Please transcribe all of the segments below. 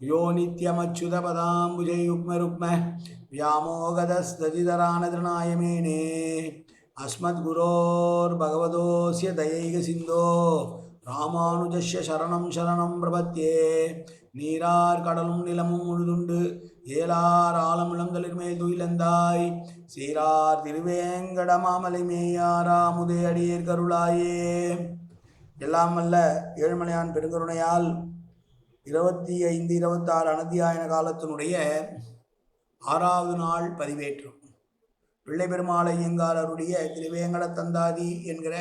യോ നിത്യമച്യുതപദാംബുജയുഗ്മരുഗ്മ വ്യാമോഹതസ്തതിതരാനതൃണായ മേനേ അസ്മദ്ഗുരോർഭഗവതോസ്യ ദയൈക സിന്ധോ രാമാനുജസ്യ ശരണം ശരണം പ്രപത്യേ நீரார் கடலும் நிலமும் முழுதுண்டு ஏலார் ஆலமிழந்தளிர் மேல் துயிலந்தாய் சீரார் திருவேங்கட மாமலை மேயாரா முதே அடியேர் கருளாயே எல்லாம் அல்ல ஏழ்மலையான் பெருங்கருணையால் இருபத்தி ஐந்து இருபத்தாறு அனத்தியாயன காலத்தினுடைய ஆறாவது நாள் பதிவேற்றம். பிள்ளை பெருமாள் ஐயங்காரருடைய திருவேங்கட தந்தாதி என்கிற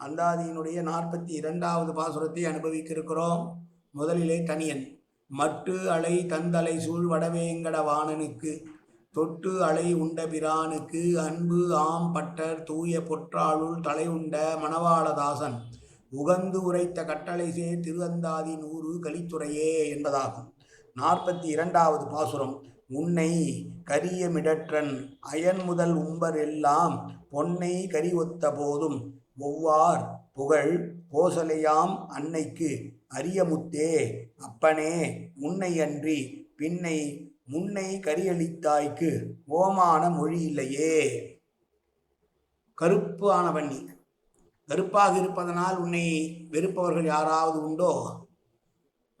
அந்தாதியினுடைய நாற்பத்தி இரண்டாவது பாசுரத்தை அனுபவிக்கிருக்கிறோம் முதலிலே தனியன் மட்டு அலை தந்தலை சூழ் வடவேங்கட வாணனுக்கு தொட்டு அலை உண்ட பிரானுக்கு அன்பு ஆம் பட்டர் தூய பொற்றாளுள் தலை உண்ட மணவாளதாசன் உகந்து உரைத்த கட்டளை சே திருவந்தாதி நூறு கலித்துறையே என்பதாகும். நாற்பத்தி இரண்டாவது பாசுரம். உன்னை கரிய மிடற்றன் அயன் முதல் உம்பர் எல்லாம் பொன்னை கரி ஒத்த போதும் ஒவ்வார் புகழ் கோசலையாம் அன்னைக்கு அரியமுத்தே அப்பனே உன்னை அன்றி பின்னை முன்னை கரியளித்தாய்க்கு ஓமான மொழி இல்லையே கருப்பு ஆனவன் நீ. கருப்பாக இருப்பதனால் உன்னை வெறுப்பவர்கள் யாராவது உண்டோ?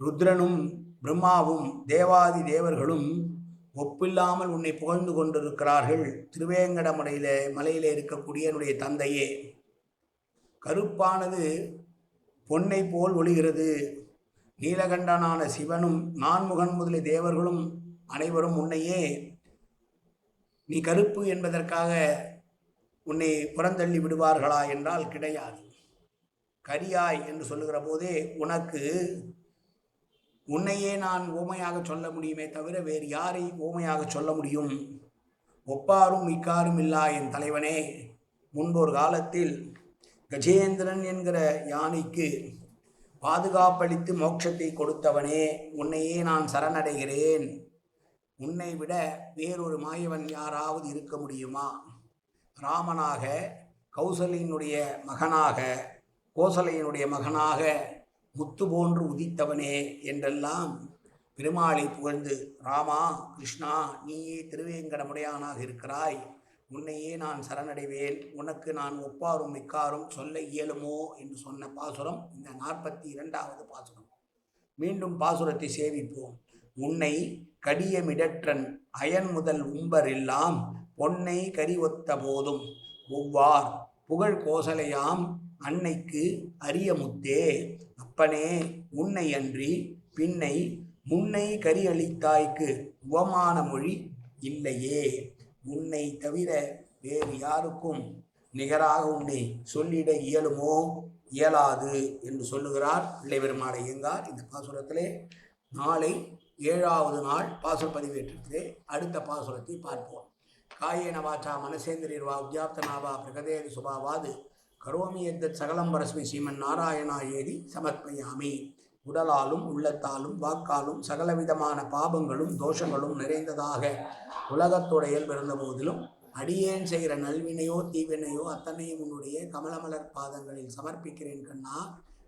ருத்ரனும் பிரம்மாவும் தேவாதி தேவர்களும் ஒப்பில்லாமல் உன்னை புகழ்ந்து கொண்டிருக்கிறார்கள். திருவேங்கடமலையில மலையில இருக்கக்கூடிய என்னுடைய தந்தையே. கருப்பானது பொன்னை போல் ஒளிகிறது. நீலகண்டனான சிவனும் நான்முகன் முதலிய தேவர்களும் அனைவரும் உன்னையே. நீ கருப்பு என்பதற்காக உன்னை புறந்தள்ளி விடுவார்களா என்றால் கிடையாது. கரியாய் என்று சொல்லுகிற போதே உனக்கு உன்னையே நான் ஓமையாக சொல்ல முடியுமே தவிர வேறு யாரை ஓமையாக சொல்ல முடியும்? ஒப்பாரும் இக்காரும் இல்லா என் தலைவனே. முன்பொரு காலத்தில் கஜேந்திரன் என்கிற யானைக்கு பாதுகாப்பளித்து மோட்சத்தை கொடுத்தவனே உன்னையே நான் சரணடைகிறேன். உன்னை விட வேறொரு மாயவன் யாராவது இருக்க முடியுமா? ராமனாக கௌசலையினுடைய மகனாக கோசலையினுடைய மகனாக முத்து போன்று உதித்தவனே என்றெல்லாம் பெருமாளை புகழ்ந்து ராமா கிருஷ்ணா நீயே திருவேங்கடமுடையானாக இருக்கிறாய். உன்னையே நான் சரணடைவேன். உனக்கு நான் ஒப்பாரும் மிக்காரும் சொல்ல இயலுமோ? என்று சொன்ன பாசுரம் இந்த நாற்பத்தி இரண்டாவது பாசுரம். மீண்டும் பாசுரத்தை சேவிப்போம். உன்னை கடியமிடற்றன் அயன் முதல் உம்பர் எல்லாம் பொன்னை கரி ஒத்த போதும். ஒவ்வார் புகழ் கோசலையாம் அன்னைக்கு அரிய முத்தே அப்பனே உன்னை அன்றி பின்னை முன்னை கரி அளித்தாய்க்கு உவமான மொழி இல்லையே. உன்னை தவிர வேறு யாருக்கும் நிகராக உன்னை சொல்லிட இயலுமோ? இயலாது என்று சொல்லுகிறார் பிள்ளை பெருமாள் இந்த பாசுரத்திலே நாளை ஏழாவது நாள் பாசுர பதிவேற்றத்திலே அடுத்த பாசுரத்தை பார்ப்போம். காயேன வாச்சா மனசேந்திரியர்வா உத்யாப்தனாவா பிரகதேதி சுபாவாது. கரோமி எந்த சகலம் பரஸ்மி ஸ்ரீமன் நாராயணா ஏதி சமர்ப்பயாமி. உடலாலும் உள்ளத்தாலும் வாக்காலும் சகலவிதமான பாபங்களும் தோஷங்களும் நிறைந்ததாக உலகத்துடையல் பிறந்த போதிலும் அடியேன் செய்கிற நல்வினையோ தீவினையோ அத்தனையும் உன்னுடைய கமலமலர் பாதங்களில் சமர்ப்பிக்கிறேன் கண்ணா.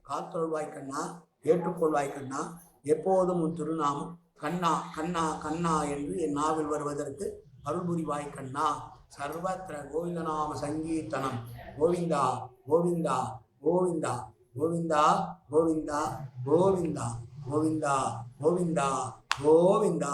காத்தொழ்வாய் கண்ணா ஏற்றுக்கொள்வாய் கண்ணா. எப்போதும் உன் திருநாமம் கண்ணா கண்ணா கண்ணா என்று என் நாவில் வருவதற்கு அருள்புரிவாய் கண்ணா சர்வத்திர கோவிந்தநாம சங்கீர்த்தனம். கோவிந்தா கோவிந்தா கோவிந்தா கோவிந்தா கோவிந்தா கோவிந்தா கோவிந்தா கோவிந்தா கோவிந்தா.